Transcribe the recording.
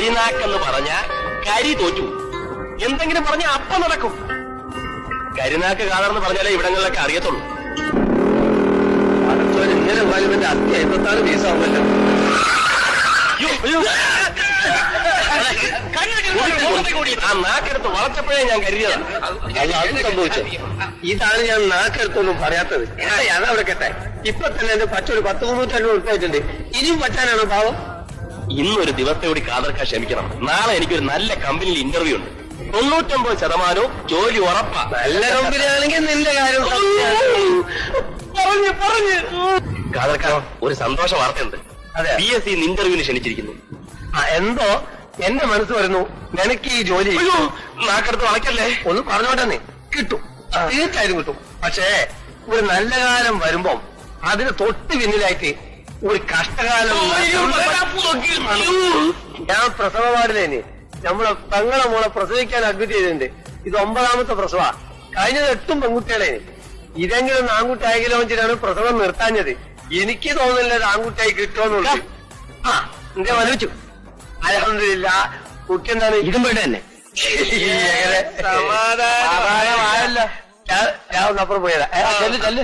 കരിനാക്കെന്ന് പറഞ്ഞ കരി തോറ്റു എന്തെങ്കിലും പറഞ്ഞ അപ്പ നടക്കും. കരിനാക്ക് കാണാറെന്ന് പറഞ്ഞാലേ ഇവിടങ്ങളിലൊക്കെ അറിയത്തുള്ളൂ. ഇങ്ങനെ പറയുന്നതിന്റെ അത്യ അമ്പത്താറ് പീസാവുമല്ലോ ആ നാക്കെടുത്ത് വളച്ചപ്പോഴേ ഞാൻ കരുതിയതാണ് അല്ല അത് സംഭവിച്ചു? ഇതാണ് ഞാൻ നാക്കെടുത്തൊന്നും പറയാത്തത്. ഞാൻ അവിടെ കെട്ടെ. ഇപ്പൊ തന്നെ എന്റെ പറ്റൊരു പത്ത് മുന്നൂറ്റഞ്ഞൂറ് ഉറുപ്പായിട്ടുണ്ട് ഇനിയും പറ്റാനാണോ പാവം? ഇന്നൊരു ദിവസത്തെ കൂടി കാതർക്കാൻ ക്ഷമിക്കണം. നാളെ എനിക്കൊരു നല്ല കമ്പനിയിൽ ഇന്റർവ്യൂ ഉണ്ട്. തൊണ്ണൂറ്റൊമ്പത് ശതമാനവും ജോലി ഉറപ്പാ. നല്ല കമ്പനി ആണെങ്കിൽ നിന്റെ കാര്യം പറഞ്ഞു പറഞ്ഞു. കാതർക്കാൻ ഒരു സന്തോഷ വാർത്തയുണ്ട്. അതെ. ബി എസ് സി ഇന്റർവ്യൂവിന് ക്ഷണിച്ചിരിക്കുന്നു. എന്തോ? എന്റെ മനസ്സ് വരുന്നു. നിനക്ക് ഈ ജോലി നാക്കടുത്ത് നാക്കെടുത്ത് വളയ്ക്കല്ലേ? ഒന്ന് പറഞ്ഞോട്ടെ കിട്ടും. തീർച്ചയായിട്ടും കിട്ടും. പക്ഷേ ഒരു നല്ല കാലം വരുമ്പം അതിന് തൊട്ട് പിന്നിലായിട്ട് ഒരു കഷ്ടകാലം ഞാൻ പ്രസവ വാർഡിലേനി നമ്മളെ തങ്ങളെ മോളെ പ്രസവിക്കാൻ അഡ്മിറ്റ് ചെയ്തിട്ടുണ്ട്. ഇത് ഒമ്പതാമത്തെ പ്രസവ. കഴിഞ്ഞത് എട്ടും പെൺകുട്ടികളേന് ഇതെങ്കിലും ആൺകുട്ടിയായെങ്കിലോ വെച്ചിട്ടാണ് പ്രസവം നിർത്താഞ്ഞത്. എനിക്ക് തോന്നുന്നില്ല ആൺകുട്ടിയായി കിട്ടുമെന്നുള്ളത് ആ എന്റെ വലിച്ചു അലഹമില്ല കുട്ടി എന്താണ്? ഇതും വേണ്ട തന്നെ. സമാധാനം. സമാധാനമായല്ലോ ഞാൻ ഞാൻ ഒന്ന് അപ്പുറം പോയതാ ചെല്ല് ചെല്ല്.